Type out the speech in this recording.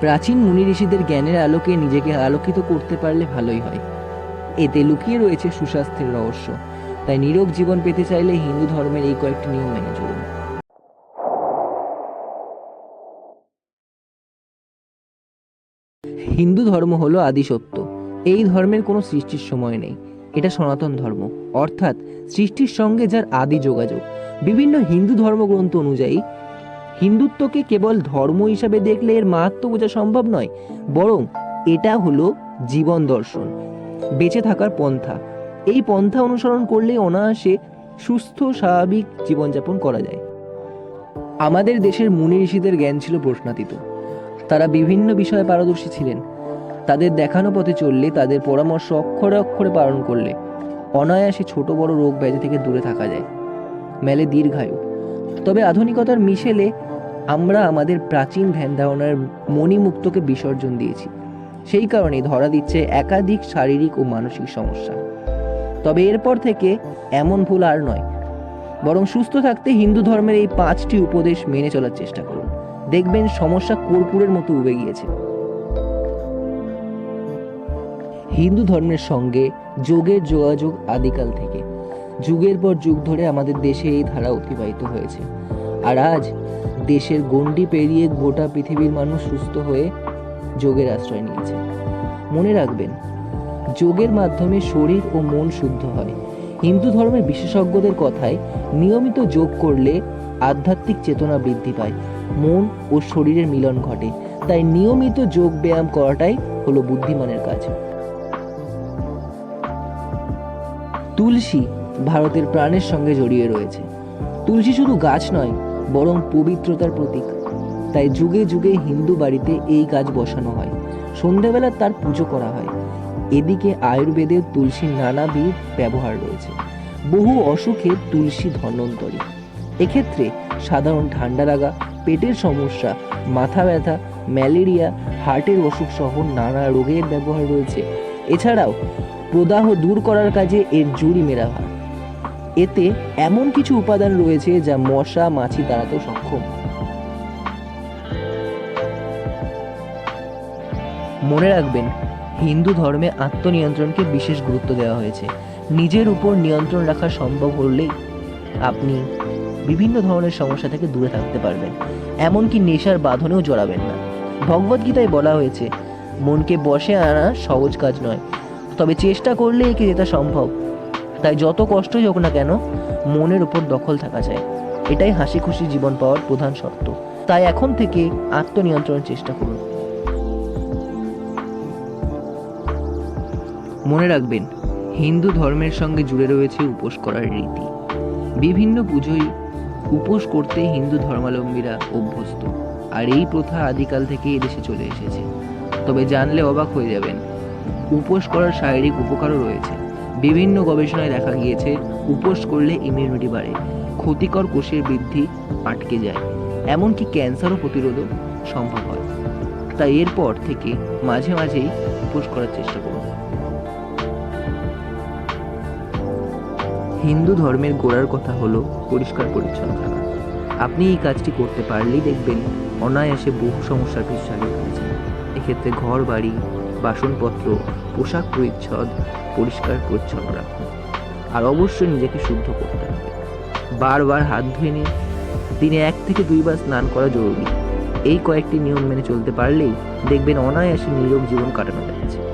প্রাচীন মুনি ঋষিদের জ্ঞানের আলোকে নিজেকে আলোকিত করতে পারলে ভালোই হয়। এতে লুকিয়ে রয়েছে সুস্বাস্থ্যের রহস্য। তাই নিরোগ জীবন পেতে চাইলে হিন্দু ধর্মের এই কয়েকটি নিয়ম মেনে চলুন। হিন্দু ধর্ম হলো আদি সত্য এই ধর্মের কোনো সৃষ্টির সময় নেই। এটা সনাতন ধর্ম। অর্থাৎ সৃষ্টির সঙ্গে যার আদি যোগাযোগ। বিভিন্ন হিন্দু ধর্মগ্রন্থ অনুযায়ী হিন্দুত্বকে কেবল ধর্ম হিসাবে দেখলে এর মাহাত্ম বোঝা সম্ভব নয়, বরং এটা হলো জীবন দর্শন। বেঁচে থাকার পন্থা। এই পন্থা অনুসরণ করলে অনায়াসে সুস্থ, স্বাভাবিক জীবনযাপন করা যায়। আমাদের দেশের মুনি ঋষিদের জ্ঞান ছিল প্রশ্নাতীত। তারা বিভিন্ন বিষয়ে পারদর্শী ছিলেন। তাদের দেখানো পথে চললে, তাদের পরামর্শ অক্ষরে অক্ষরে পালন করলে অনায়াসে ছোট বড় রোগ ব্যাধি থেকে দূরে থাকা যায়। মেলে দীর্ঘায়ু। তবে আধুনিকতার মিশেলে আমরা আমাদের প্রাচীন ধ্যান ধারণার মণিমুক্তকে বিসর্জন দিয়েছি। সেই কারণে ধরা দিচ্ছে একাধিক শারীরিক ও মানসিক সমস্যা। তবে এরপর থেকে এমন ভুল আর নয়। বরং সুস্থ থাকতে হিন্দু ধর্মের এই পাঁচটি উপদেশ মেনে চলার চেষ্টা করুন। দেখবেন সমস্যা কর্পূরের মতো উবে গিয়েছে। হিন্দু ধর্মের সঙ্গে যোগের যোগাযোগ আদিকাল থেকে। যুগের পর যুগ ধরে আমাদের দেশে এই ধারা অতিবাহিত হয়েছে। আর আজ দেশের গণ্ডি পেরিয়ে গোটা পৃথিবীর মানুষ সুস্থ হয়ে যোগের আশ্রয় নিয়েছে। মনে রাখবেন, যোগের মাধ্যমে শরীর ও মন শুদ্ধ হয়। হিন্দু ধর্মের বিশেষজ্ঞদের কথায়, নিয়মিত যোগ করলে আধ্যাত্মিক চেতনা বৃদ্ধি পায়, মন ও শরীরের মিলন ঘটে। তাই নিয়মিত যোগ ব্যায়াম করাটাই হলো বুদ্ধিমানের কাজ। তুলসী ভারতের প্রাণের সঙ্গে জড়িয়ে রয়েছে। তুলসী শুধু গাছ নয় বরং পবিত্রতার প্রতীক। তাই যুগে যুগে হিন্দু বাড়িতে এই গাছ বসানো হয়। সন্ধ্যাবেলা তার পুজো করা হয়। এদিকে আয়ুর্বেদে তুলসীর নানাবিধ ব্যবহার রয়েছে। বহু অসুখে তুলসী ধন্বন্তরী। এক্ষেত্রে সাধারণ ঠান্ডা লাগা, পেটের সমস্যা, মাথা ব্যথা, ম্যালেরিয়া, হার্টের অসুখ সহ নানা রোগের ব্যবহার রয়েছে। এছাড়াও প্রদাহ দূর করার কাজে এর জুড়ি মেরা হয়। এতে এমন কিছু উপাদান রয়েছে যা মশা, মাছি তাড়াতে সক্ষম। মনে রাখবেন, হিন্দু ধর্মে আত্মনিয়ন্ত্রণকে বিশেষ গুরুত্ব দেওয়া হয়েছে। নিজের উপর নিয়ন্ত্রণ রাখা সম্ভব হলেই আপনি বিভিন্ন ধরনের সমস্যা থেকে দূরে থাকতে পারবেন। এমনকি নেশার বাঁধনেও জড়াবেন না। ভগবদ্গীতায় বলা হয়েছে, মনকে বসে আনা সহজ কাজ নয়, তবে চেষ্টা করলে একে যেটা সম্ভব? তাই যত কষ্টই হোক না কেন, মনের উপর দখল থাকা যায়। এটাই হাসি খুশি জীবন পাওয়ার প্রধান শর্ত। তাই এখন থেকে আত্মনিয়ন্ত্রণের চেষ্টা করুন। মনে রাখবেন, হিন্দু ধর্মের সঙ্গে জুড়ে রয়েছে উপোস করার রীতি। বিভিন্ন পুজোয় উপোস করতে হিন্দু ধর্মাবলম্বীরা অভ্যস্ত। আর এই প্রথা আদিকাল থেকে এদেশে চলে এসেছে। তবে জানলে অবাক হয়ে যাবেন, উপোস করার শারীরিক উপকারও রয়েছে। বিভিন্ন গবেষণায় দেখা গিয়েছে, উপোস করলে ইমিউনিটি বাড়ে, ক্ষতিকর কোষের বৃদ্ধি আটকে যায়, এমনকি ক্যান্সারও প্রতিরোধও সম্ভব হয়। তাই এরপর থেকে মাঝে মাঝেই উপোস করার চেষ্টা করুন। হিন্দু ধর্মের গোড়ার কথা হলো পরিষ্কার পরিচ্ছন্ন থাকা আপনি এই কাজটি করতে পারলেই দেখবেন অনায়াসে বহু সমস্যার পিছু চালিয়ে ফেলেছেন এক্ষেত্রে ঘর বাড়ি বাসনপত্র, পোশাক পরিচ্ছদ, পরিষ্কার পরিচ্ছন্ন রাখুন আর অবশ্যই নিজেকে শুদ্ধ করতে হবে। বারবার হাত ধুয়ে নিন। দিনে এক থেকে দুইবার স্নান করা জরুরি। এই কয়েকটি নিয়ম মেনে চলতে পারলেই দেখবেন অনায়াসে নীরব জীবন কাটানো যাচ্ছে।